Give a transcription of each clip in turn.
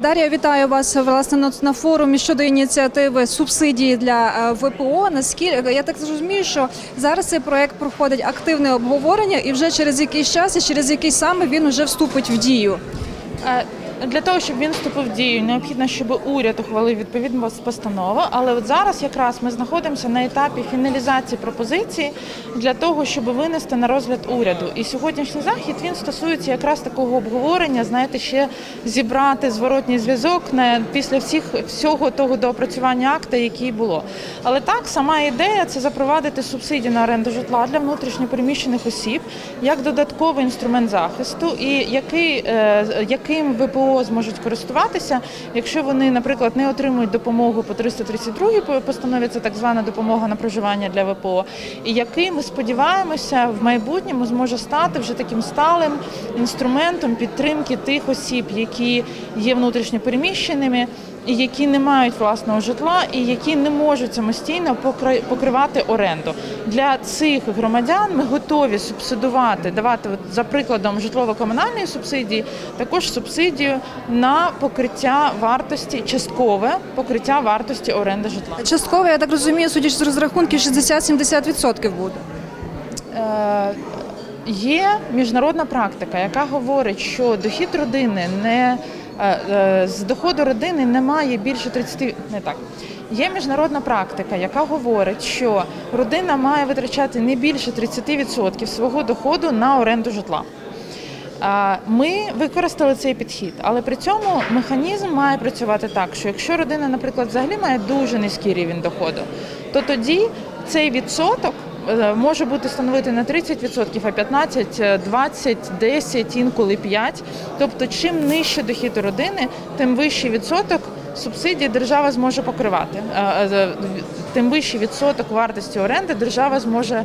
Дар'я, вітаю вас власне на, форумі щодо ініціативи субсидії для е, ВПО. Наскільки я так зрозумію, що зараз цей проект проходить активне обговорення, і вже через якийсь час, і через який саме він вже вступить в дію. Для того, щоб він вступив в дію, необхідно, щоб уряд ухвалив відповідну постанову. Але от зараз якраз ми знаходимося на етапі фіналізації пропозиції для того, щоб винести на розгляд уряду. І сьогоднішній захід він стосується якраз такого обговорення, знаєте, ще зібрати зворотній зв'язок після всіх всього того доопрацювання акта, який було. Але так, сама ідея це запровадити субсидію на оренду житла для внутрішньопереміщених осіб як додатковий інструмент захисту, і який, е, яким ВПО зможуть користуватися, якщо вони, наприклад, не отримують допомогу по 332 постанові, це так звана допомога на проживання для ВПО, і який ми сподіваємося в майбутньому зможе стати вже таким сталим інструментом підтримки тих осіб, які є внутрішньопереміщеними і які не мають власного житла, і які не можуть самостійно покри- покривати оренду. Для цих громадян ми готові субсидувати, давати от, за прикладом житлово-комунальної субсидії, також субсидію на покриття вартості, часткове покриття вартості оренди житла. Частково, я так розумію, судячи з розрахунків, 60-70% буде. Е, Є міжнародна практика, яка говорить, що дохід родини не з доходу родини немає більше 30, не так. Є міжнародна практика, яка говорить, що родина має витрачати не більше 30% свого доходу на оренду житла. Ми використали цей підхід, але при цьому механізм має працювати так, що якщо родина, наприклад, взагалі має дуже низький рівень доходу, то тоді цей відсоток е, може бути становити не 30%, а 15, е, 20, 10, інколи 5. Тобто, чим нижче дохід родини, тим вищий відсоток субсидії держава зможе покривати. Е, е, Тим вищий відсоток вартості оренди держава зможе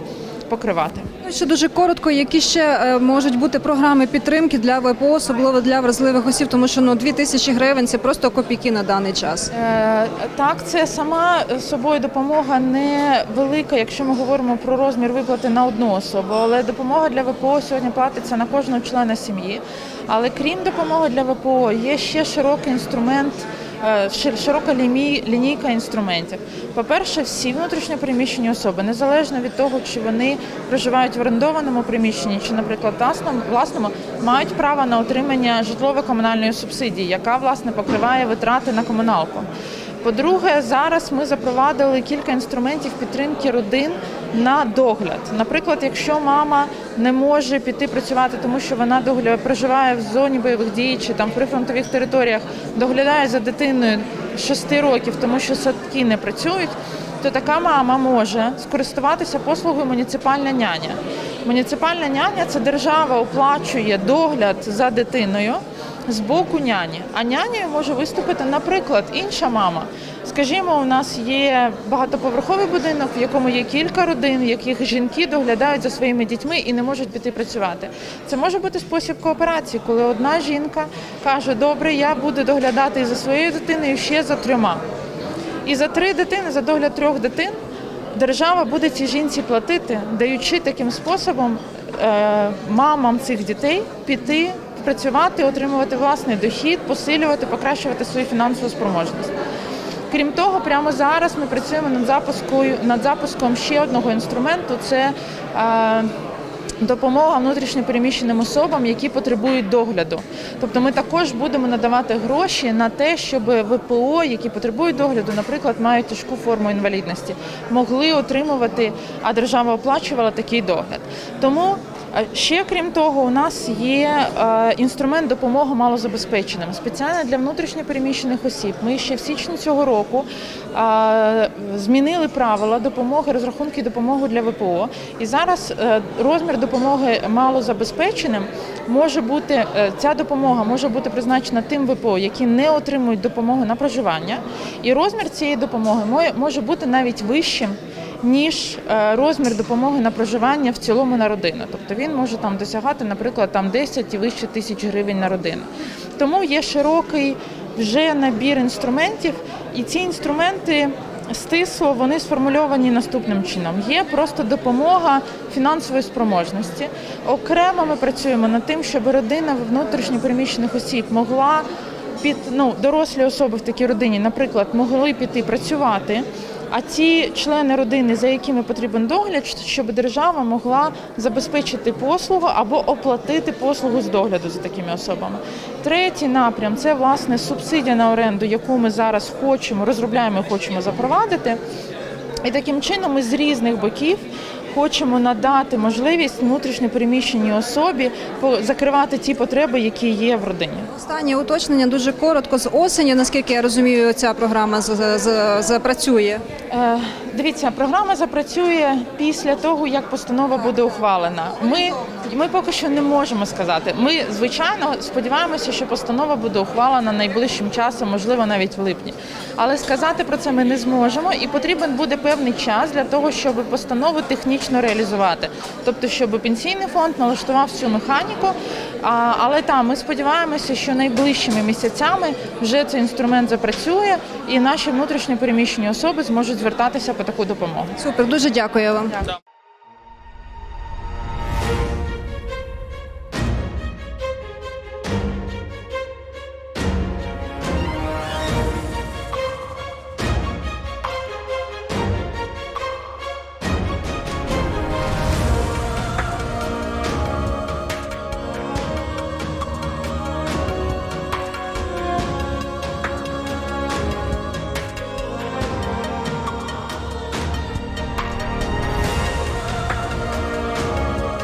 покривати. Ну, Ще дуже коротко, які ще е, можуть бути програми підтримки для ВПО, особливо для вразливих осіб, тому що ну 2 тисячі гривень це просто копійки на даний час. Е, Так, це сама собою допомога не велика, якщо ми говоримо про розмір виплати на одну особу. Але допомога для ВПО сьогодні платиться на кожного члена сім'ї. Але крім допомоги для ВПО, є ще широкий інструмент. Е, шир- Широка лінійка інструментів. По-перше, всі внутрішньопереміщені особи, незалежно від того, чи вони проживають в орендованому приміщенні, чи, наприклад, власному, мають право на отримання житлово-комунальної субсидії, яка власне покриває витрати на комуналку. По-друге, зараз ми запровадили кілька інструментів підтримки родин на догляд. Наприклад, якщо мама не може піти працювати, тому що вона догля- проживає в зоні бойових дій чи там в прифронтових територіях, доглядає за дитиною 6 років, тому що садки не працюють, то така мама може скористуватися послугою муніципальна няня. Муніципальна няня це держава оплачує догляд за дитиною з боку няні. А нянею може виступити, наприклад, інша мама. Скажімо, у нас є багатоповерховий будинок, в якому є кілька родин, яких жінки доглядають за своїми дітьми і не можуть піти працювати. Це може бути спосіб кооперації, коли одна жінка каже: Добре, я буду доглядати і за своєю дитиною ще за трьома. І за три дитини, за догляд трьох дитин, держава буде цій жінці платити, даючи таким способом е, мамам цих дітей піти працювати, отримувати власний дохід, посилювати, покращувати свою фінансову спроможність. Крім того, прямо зараз ми працюємо над запускою над запуском ще одного інструменту. Це е, допомога внутрішньопереміщеним особам, які потребують догляду. Тобто ми також будемо надавати гроші на те, щоб ВПО, які потребують догляду, наприклад, мають тяжку форму інвалідності, могли отримувати, а держава оплачувала такий догляд. Тому Ще крім того, у нас є е, інструмент допомоги малозабезпеченим спеціально для внутрішньопереміщених осіб. Ми ще в січні цього року е, змінили правила допомоги, розрахунки допомоги для ВПО. І зараз е, розмір допомоги малозабезпеченим може бути ця допомога може бути призначена тим ВПО, які не отримують допомоги на проживання, і розмір цієї допомоги може бути навіть вищим ніж е, розмір допомоги на проживання в цілому на родину. Тобто він може там досягати, наприклад, там 10 і вище тисяч гривень на родину. Тому є широкий вже набір інструментів, і ці інструменти стисло вони сформульовані наступним чином: є просто допомога фінансової спроможності. Окремо ми працюємо над тим, щоб родина внутрішньопереміщених осіб могла під ну дорослі особи в такій родині, наприклад, могли піти працювати. А ті члени родини, за якими потрібен догляд, щоб держава могла забезпечити послугу або оплатити послугу з догляду за такими особами. Третій напрям це власне субсидія на оренду, яку ми зараз хочемо розробляємо, і хочемо запровадити. І таким чином ми з різних боків хочемо надати можливість внутрішньопереміщеній особі по- закривати ті потреби, які є в родині. Останнє уточнення дуже коротко з осені. Наскільки я розумію, ця програма запрацює. Е, Дивіться, програма запрацює після того, як постанова буде ухвалена. Ми, ми поки що не можемо сказати. Ми звичайно сподіваємося, що постанова буде ухвалена найближчим часом, можливо, навіть в липні. Але сказати про це ми не зможемо, і потрібен буде певний час для того, щоб постанову технічно реалізувати. Тобто, щоб пенсійний фонд налаштував всю механіку. А, але там ми сподіваємося, що найближчими місяцями вже цей інструмент запрацює, і наші внутрішньо переміщені особи зможуть звертатися по таку допомогу. Супер, дуже дякую вам. Дякую.